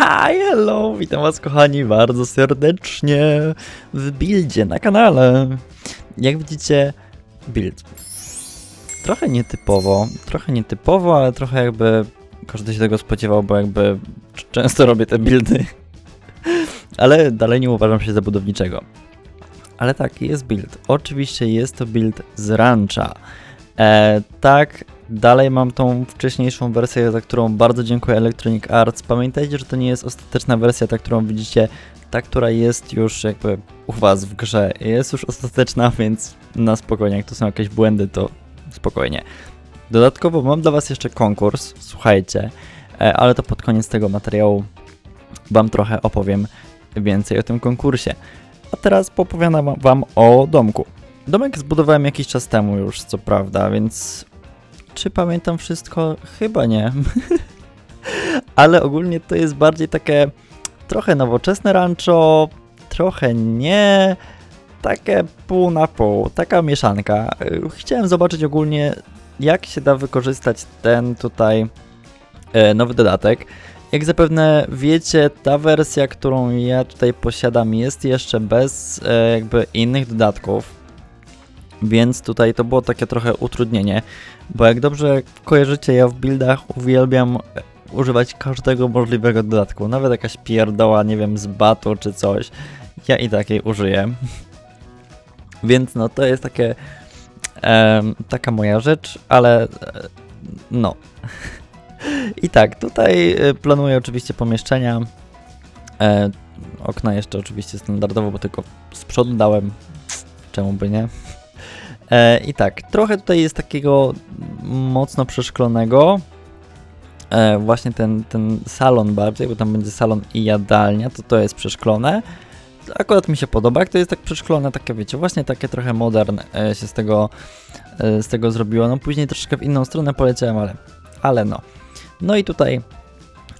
Hi, hello, witam was kochani bardzo serdecznie w buildzie na kanale. Jak widzicie, build. Trochę nietypowo, trochę nietypowo, ale trochę jakby każdy się tego spodziewał, bo jakby często robię te buildy. Ale dalej nie uważam się za budowniczego. Ale tak, jest build. Oczywiście jest to build z rancha. E, tak, dalej mam tą wcześniejszą wersję, za którą bardzo dziękuję Electronic Arts. Pamiętajcie, że to nie jest ostateczna wersja, ta, którą widzicie, ta, która jest już jakby u was w grze. Jest już ostateczna, więc na spokojnie, jak to są jakieś błędy, to spokojnie. Dodatkowo mam dla was jeszcze konkurs, słuchajcie, e, ale to pod koniec tego materiału wam trochę opowiem więcej o tym konkursie. A teraz opowiadam wam o domku. Domek zbudowałem jakiś czas temu już, co prawda, więc czy pamiętam wszystko? Chyba nie. Ale ogólnie to jest bardziej takie trochę nowoczesne rancho, trochę nie, takie pół na pół, taka mieszanka. Chciałem zobaczyć ogólnie, jak się da wykorzystać ten tutaj e, nowy dodatek. Jak zapewne wiecie, ta wersja, którą ja tutaj posiadam, jest jeszcze bez e, jakby innych dodatków. Więc tutaj to było takie trochę utrudnienie, bo jak dobrze kojarzycie, ja w buildach uwielbiam e, używać każdego możliwego dodatku, nawet jakaś pierdoła, nie wiem, z batu czy coś, ja i takiej użyję. Więc no to jest takie em, taka moja rzecz, ale e, no. I tak, tutaj e, planuję oczywiście pomieszczenia. E, okna jeszcze oczywiście standardowo, bo tylko z przodu dałem. Czemu by nie? E, I tak, trochę tutaj jest takiego mocno przeszklonego. E, właśnie ten, ten salon bardziej, bo tam będzie salon i jadalnia, to to jest przeszklone. Akurat mi się podoba, jak to jest tak przeszklone, takie wiecie, właśnie takie trochę modern e, się z tego, z tego zrobiło. No później troszeczkę w inną stronę poleciałem, ale, ale no. No i tutaj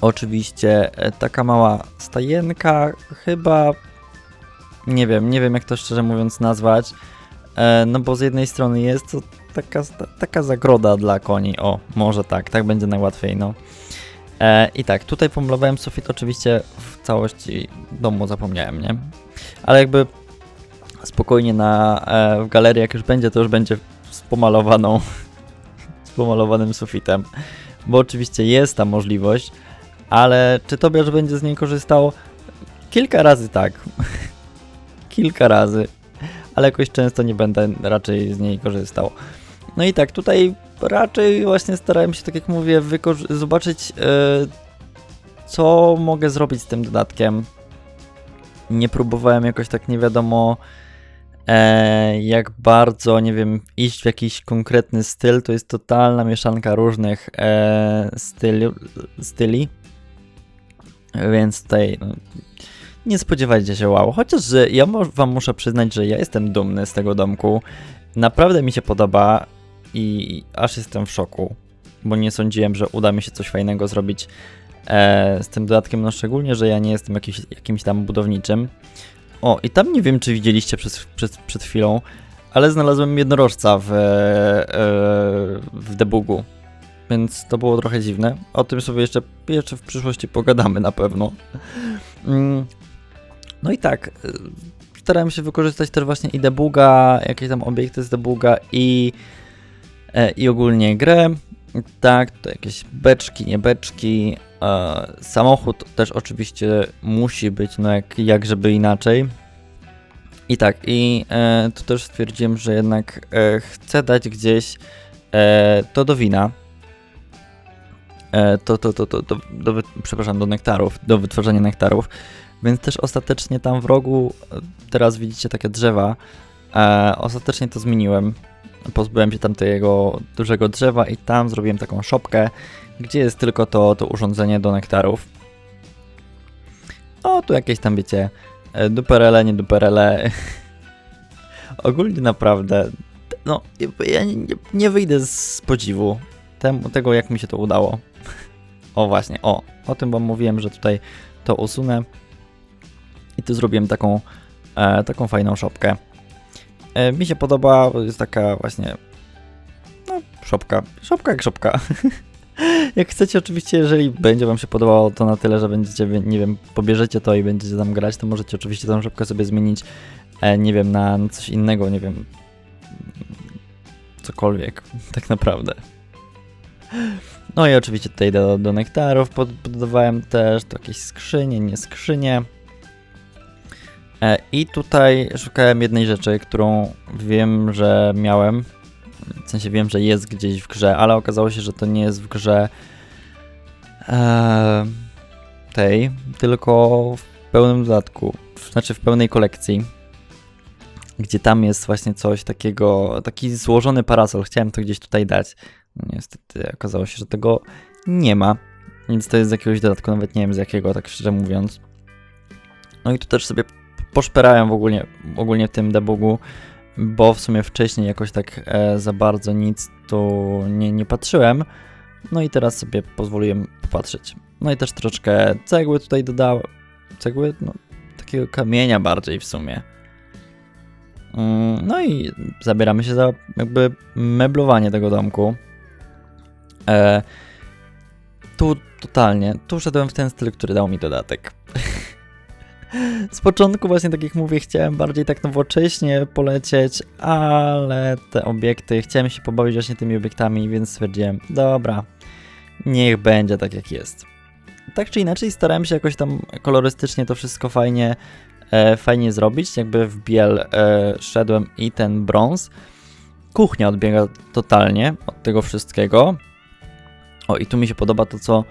oczywiście taka mała stajenka, chyba nie wiem, nie wiem jak to szczerze mówiąc nazwać. E, no bo z jednej strony jest to taka, taka zagroda dla koni. O, może tak, tak będzie najłatwiej, no. E, I tak, tutaj pomalowałem sufit oczywiście w całości domu, zapomniałem, nie? Ale jakby spokojnie na, e, w galerii, jak już będzie, to już będzie z pomalowaną, z pomalowanym sufitem. Bo oczywiście jest ta możliwość, ale czy Tobiasz będzie z niej korzystał? Kilka razy tak. Kilka razy ale jakoś często nie będę raczej z niej korzystał. No i tak, tutaj raczej właśnie starałem się, tak jak mówię, zobaczyć, e, co mogę zrobić z tym dodatkiem. Nie próbowałem jakoś tak nie wiadomo, e, jak bardzo, nie wiem, iść w jakiś konkretny styl. To jest totalna mieszanka różnych e, styli, styli. Więc tutaj no, nie spodziewajcie się wow. Chociaż że ja wam muszę przyznać, że ja jestem dumny z tego domku. Naprawdę mi się podoba i aż jestem w szoku, bo nie sądziłem, że uda mi się coś fajnego zrobić e, z tym dodatkiem, no szczególnie, że ja nie jestem jakiś, jakimś tam budowniczym. O, i tam nie wiem, czy widzieliście przed, przed, przed chwilą, ale znalazłem jednorożca w, e, w debugu. Więc to było trochę dziwne. O tym sobie jeszcze, jeszcze w przyszłości pogadamy na pewno. No i tak, y, starałem się wykorzystać też właśnie i debuga, jakieś tam obiekty z debuga i, e, i ogólnie grę. Tak, to jakieś beczki, nie beczki. E, samochód też oczywiście musi być, no jak, jak żeby inaczej. I tak, i e, tu też stwierdziłem, że jednak e, chcę dać gdzieś e, to do wina. E, to, to, to, to, do, do, przepraszam, do nektarów, do wytwarzania nektarów. Więc też ostatecznie tam w rogu, e, teraz widzicie takie drzewa, e, ostatecznie to zmieniłem. Pozbyłem się tamtego dużego drzewa i tam zrobiłem taką szopkę, gdzie jest tylko to, to urządzenie do nektarów. O, tu jakieś tam, wiecie, e, duperele, nie duperele. Ogólnie naprawdę, no, ja nie, nie, nie wyjdę z podziwu temu, tego, jak mi się to udało. O właśnie, o, o tym wam mówiłem, że tutaj to usunę. I tu zrobiłem taką, e, taką fajną szopkę. E, mi się podoba, jest taka właśnie, no, szopka, szopka jak szopka. Jak chcecie, oczywiście, jeżeli będzie wam się podobało to na tyle, że będziecie, nie wiem, pobierzecie to i będziecie tam grać, to możecie oczywiście tą szybko sobie zmienić, e, nie wiem, na coś innego, nie wiem, cokolwiek, tak naprawdę. No i oczywiście tutaj do, do nektarów pod, podawałem też, jakieś skrzynie, nie skrzynie. E, I tutaj szukałem jednej rzeczy, którą wiem, że miałem. W sensie wiem, że jest gdzieś w grze, ale okazało się, że to nie jest w grze e, tej, tylko w pełnym dodatku, znaczy w pełnej kolekcji. Gdzie tam jest właśnie coś takiego, taki złożony parasol. Chciałem to gdzieś tutaj dać. No niestety okazało się, że tego nie ma. Więc to jest z jakiegoś dodatku, nawet nie wiem z jakiego, tak szczerze mówiąc. No i tu też sobie poszperałem w ogóle, ogólnie w tym debugu, bo w sumie wcześniej jakoś tak e, za bardzo nic tu nie, nie patrzyłem. No i teraz sobie pozwoliłem popatrzeć. No i też troszeczkę cegły tutaj dodałem. Cegły? No, takiego kamienia bardziej w sumie. Mm, No i zabieramy się za jakby meblowanie tego domku. E, tu totalnie, tu szedłem w ten styl, który dał mi dodatek. Z początku właśnie, tak jak mówię, chciałem bardziej tak nowocześnie polecieć, ale te obiekty, chciałem się pobawić właśnie tymi obiektami, więc stwierdziłem, dobra, niech będzie tak jak jest. Tak czy inaczej starałem się jakoś tam kolorystycznie to wszystko fajnie, e, fajnie zrobić, jakby w biel e, szedłem i ten brąz. Kuchnia odbiega totalnie od tego wszystkiego. O, i tu mi się podoba to, co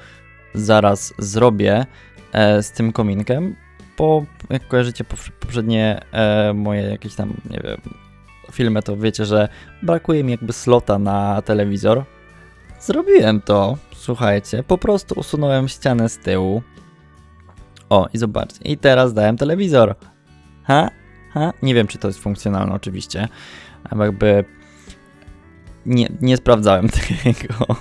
zaraz zrobię e, z tym kominkiem, bo jak kojarzycie poprzednie e, moje jakieś tam, nie wiem, filmy, to wiecie, że brakuje mi jakby slota na telewizor. Zrobiłem to, słuchajcie, po prostu usunąłem ścianę z tyłu. O, i zobaczcie, i teraz dałem telewizor. Ha? Ha? Nie wiem, czy to jest funkcjonalne oczywiście, jakby nie, nie sprawdzałem tego.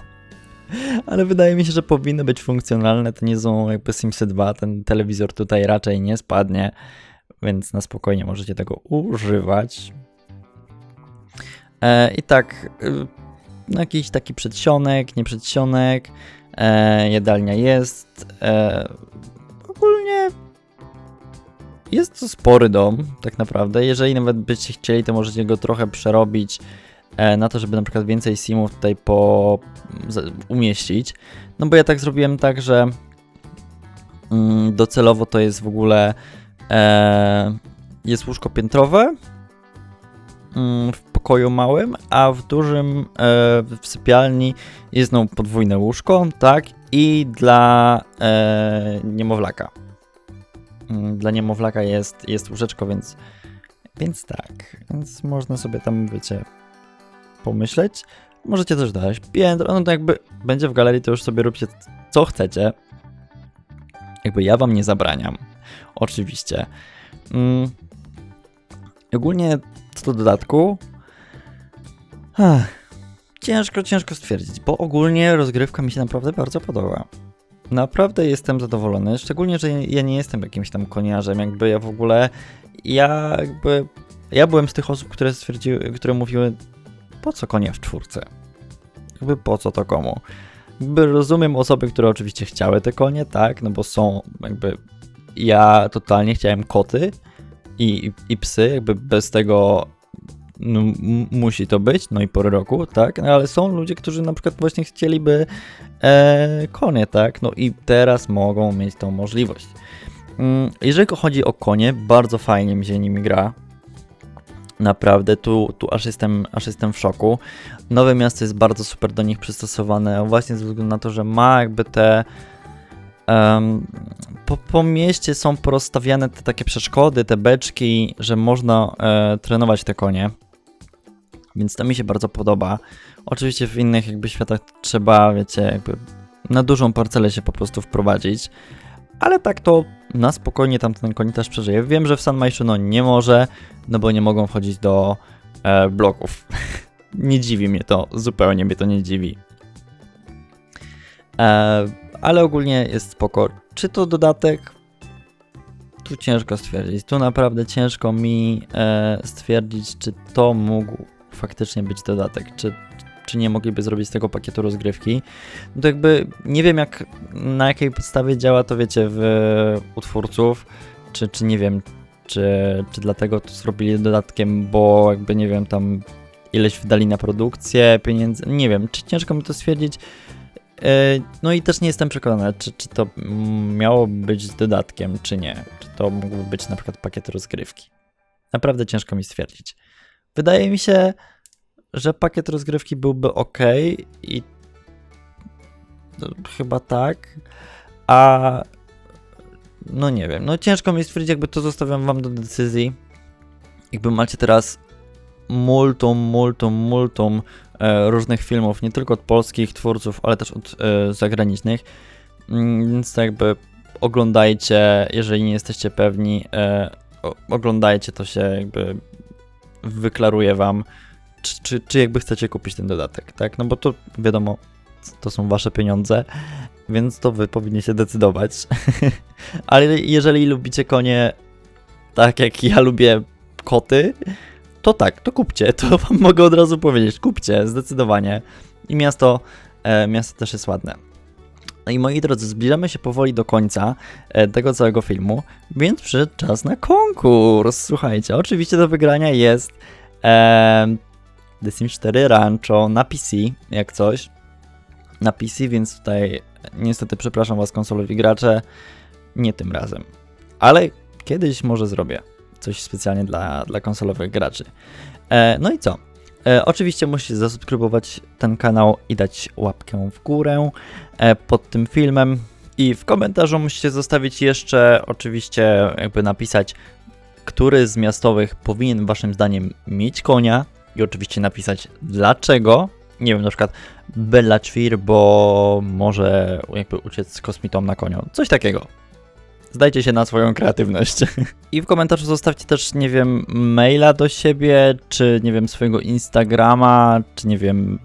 Ale wydaje mi się, że powinny być funkcjonalne. To nie są jakby Simsy 2. Ten telewizor tutaj raczej nie spadnie, więc na spokojnie możecie tego używać. E, I tak, no jakiś taki przedsionek, nie przedsionek. E, jest. E, ogólnie jest to spory dom, tak naprawdę. Jeżeli nawet byście chcieli, to możecie go trochę przerobić e, na to, żeby na przykład więcej simów tutaj po umieścić. No bo ja tak zrobiłem tak, że mm, docelowo to jest w ogóle e, jest łóżko piętrowe mm, w pokoju małym, a w dużym e, w sypialni jest no podwójne łóżko, tak? I dla e, niemowlaka. Mm, Dla niemowlaka jest, jest łóżeczko, więc więc tak, więc można sobie tam, wiecie, pomyśleć. Możecie też dać piętro, no to jakby będzie w galerii, to już sobie róbcie co chcecie. Jakby ja wam nie zabraniam. Oczywiście. Mm. Ogólnie co do dodatku. Ach, ciężko, ciężko stwierdzić, bo ogólnie rozgrywka mi się naprawdę bardzo podoba. Naprawdę jestem zadowolony, szczególnie, że ja nie jestem jakimś tam koniarzem, jakby ja w ogóle, ja jakby, ja byłem z tych osób, które stwierdziły, które mówiły, po co konia w czwórce? Jakby po co to komu? Jakby rozumiem osoby, które oczywiście chciały te konie, tak, no bo są jakby, ja totalnie chciałem koty i, i psy, jakby bez tego no, musi to być, no i pory roku, tak, no, ale są ludzie, którzy na przykład właśnie chcieliby e, konie, tak, no i teraz mogą mieć tą możliwość. Mm, Jeżeli chodzi o konie, bardzo fajnie mi się nimi gra. Naprawdę, tu, tu aż, jestem, aż jestem w szoku. Nowe miasto jest bardzo super do nich przystosowane, właśnie ze względu na to, że ma jakby te. em, po, po mieście są porozstawiane te takie przeszkody, te beczki, że można e, trenować te konie. Więc to mi się bardzo podoba. Oczywiście w innych jakby światach trzeba, wiecie, jakby na dużą parcelę się po prostu wprowadzić. Ale tak to na spokojnie tamten koń też przeżyje. Wiem, że w San Maishu no nie może, no bo nie mogą wchodzić do e, bloków. nie dziwi mnie to, zupełnie mnie to nie dziwi. E, ale ogólnie jest spoko. Czy to dodatek? Tu ciężko stwierdzić. Tu naprawdę ciężko mi e, stwierdzić, czy to mógł faktycznie być dodatek. Czy czy nie mogliby zrobić z tego pakietu rozgrywki. No to jakby nie wiem jak, na jakiej podstawie działa to wiecie w u twórców, czy, czy nie wiem, czy, czy dlatego to zrobili dodatkiem, bo jakby nie wiem, tam ileś wydali na produkcję, pieniędzy, nie wiem, czy ciężko mi to stwierdzić. E, No i też nie jestem przekonany, czy, czy to miało być dodatkiem, czy nie. Czy to mógłby być na przykład pakiet rozgrywki. Naprawdę ciężko mi stwierdzić. Wydaje mi się, że pakiet rozgrywki byłby ok i no, chyba tak, a no nie wiem, no ciężko mi stwierdzić, jakby to zostawiam wam do decyzji. Jakby macie teraz multum, multum, multum e, różnych filmów, nie tylko od polskich twórców, ale też od e, zagranicznych. Mm, Więc to jakby oglądajcie, jeżeli nie jesteście pewni, e, oglądajcie, to się jakby wyklaruje wam, czy, czy, czy jakby chcecie kupić ten dodatek, tak? No bo to wiadomo, to są wasze pieniądze, więc to wy powinniście decydować. Ale jeżeli lubicie konie tak jak ja lubię koty, to tak, to kupcie. To wam mogę od razu powiedzieć. Kupcie, zdecydowanie. I miasto, e, miasto też jest ładne. No i moi drodzy, zbliżamy się powoli do końca e, tego całego filmu, więc przyszedł czas na konkurs. Słuchajcie, oczywiście do wygrania jest e, The Sims 4 Rancho na PC, jak coś. Na PC, więc tutaj niestety przepraszam was konsolowi gracze, nie tym razem. Ale kiedyś może zrobię coś specjalnie dla, dla konsolowych graczy. E, no i co? E, oczywiście musicie zasubskrybować ten kanał i dać łapkę w górę e, pod tym filmem. I w komentarzu musicie zostawić jeszcze, oczywiście, jakby napisać, który z miastowych powinien waszym zdaniem mieć konia. I oczywiście napisać dlaczego. Nie wiem, na przykład Bella Ćwir, bo może jakby uciec z kosmitą na koniu. Coś takiego. Zdajcie się na swoją kreatywność. I w komentarzu zostawcie też, nie wiem, maila do siebie, czy nie wiem, swojego Instagrama, czy nie wiem,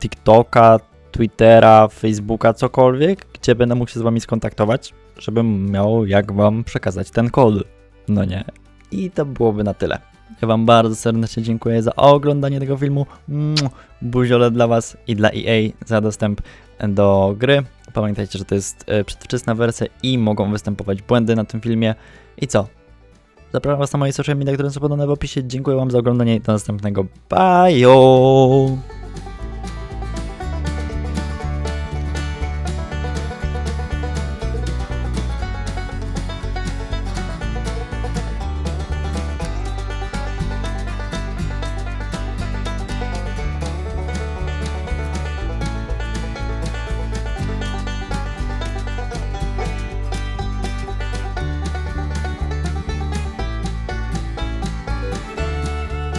TikToka, Twittera, Facebooka, cokolwiek, gdzie będę mógł się z wami skontaktować, żebym miał jak wam przekazać ten kod. No nie. I to byłoby na tyle. Ja wam bardzo serdecznie dziękuję za oglądanie tego filmu. Buziole dla was i dla EA za dostęp do gry. Pamiętajcie, że to jest e, przedwczesna wersja i mogą występować błędy na tym filmie. I co? Zapraszam was na moje social media, które są podane w opisie. Dziękuję wam za oglądanie i do następnego. Bye!